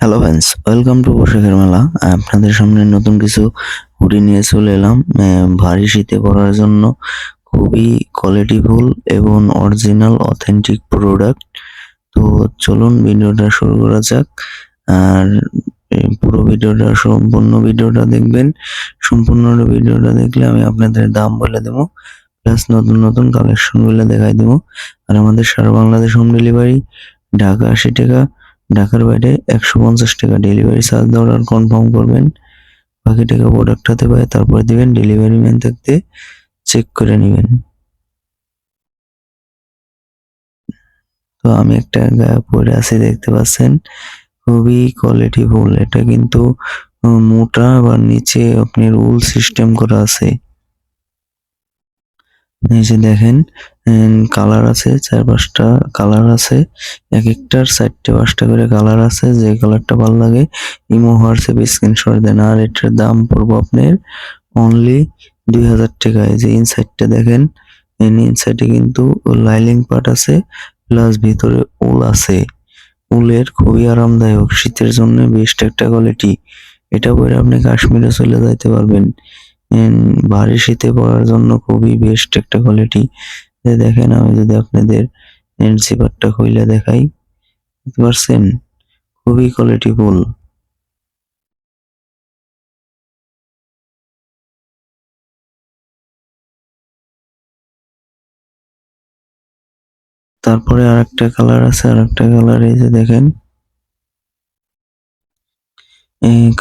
Hello friends welcome to পোশাকের মেলা আপনাদের সামনে নতুন কিছু হুডি নিয়ে চলে এলাম। ভারী শীতে পরার জন্য খুবই কোয়ালিটিফুল এবং অরিজিনাল অথেন্টিক প্রোডাক্ট তো চলুন ভিডিওটা শুরু করা যাক। আর পুরো ভিডিওটা, সম্পূর্ণ ভিডিওটা দেখবেন। সম্পূর্ণ ভিডিওটা দেখলে আমি আপনাদের দাম বলে দেবো প্লাস নতুন নতুন কালেকশনগুলো দেখাই দেবো। আর আমাদের সারা বাংলাদেশ হোম ডেলিভারি ঢাকা আশি টাকা ঢাকার বাইরে একশো পঞ্চাশ টাকা ডেলিভারি চার্জ দেওয়ার কনফার্ম করবেন। বাকি টাকা প্রোডাক্ট হাতে পায়, তারপরে দিবেন ডেলিভারি ম্যান থাকতে চেক করে নেবেন। তো আমি একটা গায়ে পরে আছি, দেখতে পাচ্ছেন? খুবই কোয়ালিটি ফুল এটা কিন্তু মোটা বা নিচে আপনার উল সিস্টেম করা আছে। যে দেখেন কালার আছে চার পাঁচটা কালার আছে। এক একটার চারটে পাঁচটা করে কালার আছে, যে কালারটা ভালো লাগে ইমো হোয়াটসঅ্যাপ স্ক্রিনশট দেন। আর এটার দাম পড়ব আপনার অনলি দুই হাজার টাকা এই যে ইনসাইডটা দেখেন ইনসাইডে কিন্তু লাইলিং পার্ট আছে প্লাস ভিতরে উল আছে। উলের খুবই আরামদায়ক, শীতের জন্য বেস্ট একটা কোয়ালিটি এটা পরে আপনি কাশ্মীরে চলে যাইতে পারবেন। ভারী শীতে পরার জন্য খুবই বেস্ট একটা কোয়ালিটি দেখেন, আমি যদি আপনাদের জিপারটা খুইলে দেখাই, বুঝতে পারছেন? খুবই কোয়ালিটি ফুল। তারপরে আর একটা কালার আছে আর একটা কালার এই যে দেখেন।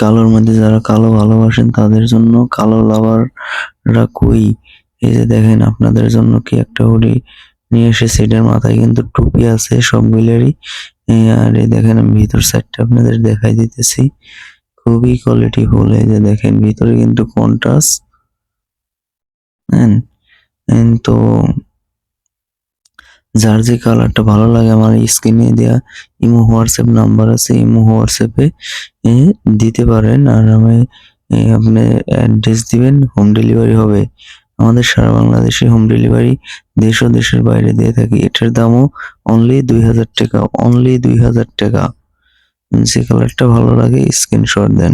কালোর মধ্যে যারা কালো ভালোবাসেন, তাদের জন্য কালো লাভাররা কই এই যে দেখেন আপনাদের জন্য কি একটা হুডি নিয়ে এসেছে এটার মাথায় কিন্তু টুপি আছে সব এই আর এই দেখেন আমি ভিতর সাইডটা আপনাদের দেখাই দিতেছি। খুবই কোয়ালিটি ফুল, এই যে দেখেন ভিতরে কিন্তু কন্ট্রাস্ট তো যার যে কালারটা ভালো লাগে আমার স্ক্রিনে দেওয়া ইমো হোয়াটসঅ্যাপ নাম্বার আছে, ইমো হোয়াটসঅ্যাপে দিতে পারেন। আর আমি আপনি অ্যাড্রেস দিবেন হোম ডেলিভারি হবে। আমাদের সারা বাংলাদেশে হোম ডেলিভারি দেশ ও দেশের বাইরে দিয়ে থাকি। এটার দামও অনলি দুই হাজার টাকা অনলি দুই হাজার টাকা। যে কালারটা ভালো লাগে স্ক্রিনশট দেন।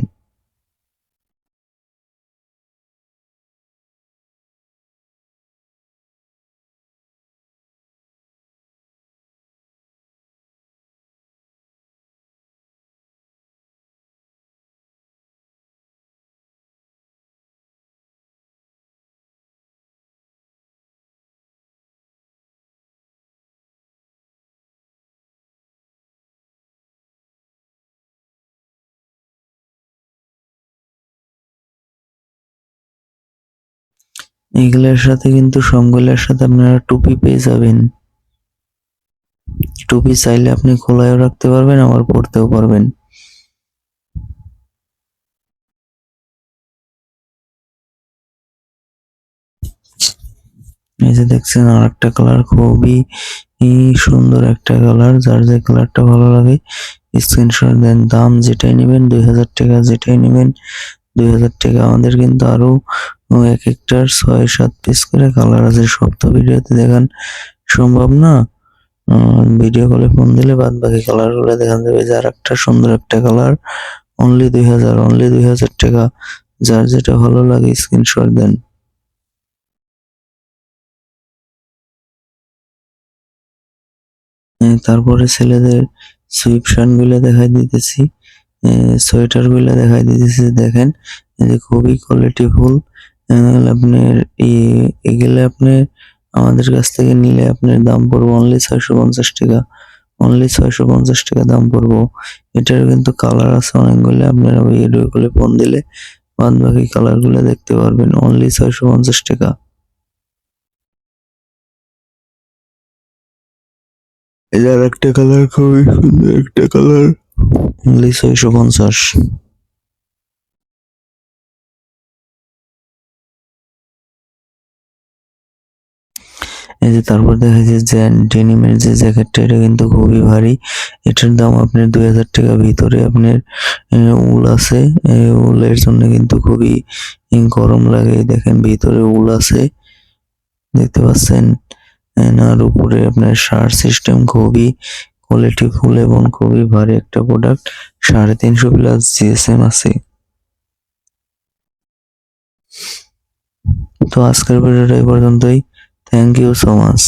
এগুলোর সাথে কিন্তু সবগুলোর সাথে আপনারা টুপি পেয়ে যাবেন। টুপি চাইলে আপনি খোলায়ও রাখতে পারবেন, আবার পরতেও পারবেন। এই যে দেখছেন আর একটা কালার খুবই সুন্দর একটা কালার, যার যে কালারটা ভালো লাগে, স্ক্রিনশট দেন, দাম যেটাই নেবেন, দুই হাজার টাকা যেটাই নেবেন, দুই হাজার টাকা আমাদের কিন্তু আরও এক একটার ছয়, সাত পিস করে কালার আছে। সব তো ভিডিওতে দেখান সম্ভব না। ভিডিও কলে ফোন দিলে বাদ বাকি কালারগুলো দেখান যাবে যার একটা সুন্দর একটা কালার অনলি দুই হাজার অনলি দুই হাজার টাকা। যার যেটা ভালো লাগে স্ক্রিনশট দেন। তারপরে ছেলেদের সুইপ শার্টগুলো দেখাই দিতেছি। সোয়েটারগুলো দেখাই দিতেছি। দেখেন যে খুবই কোয়ালিটি ফুল আপনার এই- এগুলো আপনি আমাদের কাছ থেকে নিলে আপনার দাম পড়ব অনলি ছয়শো পঞ্চাশ টাকা। অনলি ছয়শো পঞ্চাশ টাকা দাম পড়ব। এটার কিন্তু কালার আছে অনেকগুলো। আপনারা ভিডিও কলে ফোন দিলে বাদ বাকি কালারগুলো দেখতে পারবেন। অনলি ছয়শো পঞ্চাশ টাকা। এটার একটা কালার খুবই সুন্দর একটা কালার অনলি ছয়শো পঞ্চাশ। এই যে তারপর দেখা যায় যে ডেনিমের যে জ্যাকেটটা এটা কিন্তু খুবই ভারী। এটার দাম আপনার দুই হাজার টাকা ভিতরে আপনার উল আছে। উলের জন্য কিন্তু খুবই গরম লাগে। দেখেন ভিতরে উল আছে। দেখতে পাচ্ছেন? আর উপরে আপনার শার্ট সিস্টেম খুবই কোয়ালিটি ফুল এবং খুবই ভারী একটা প্রোডাক্ট সাড়ে তিনশো প্লাস জিএসএম আছে। তো আজকের ভিডিওটা এই পর্যন্তই। Thank you so much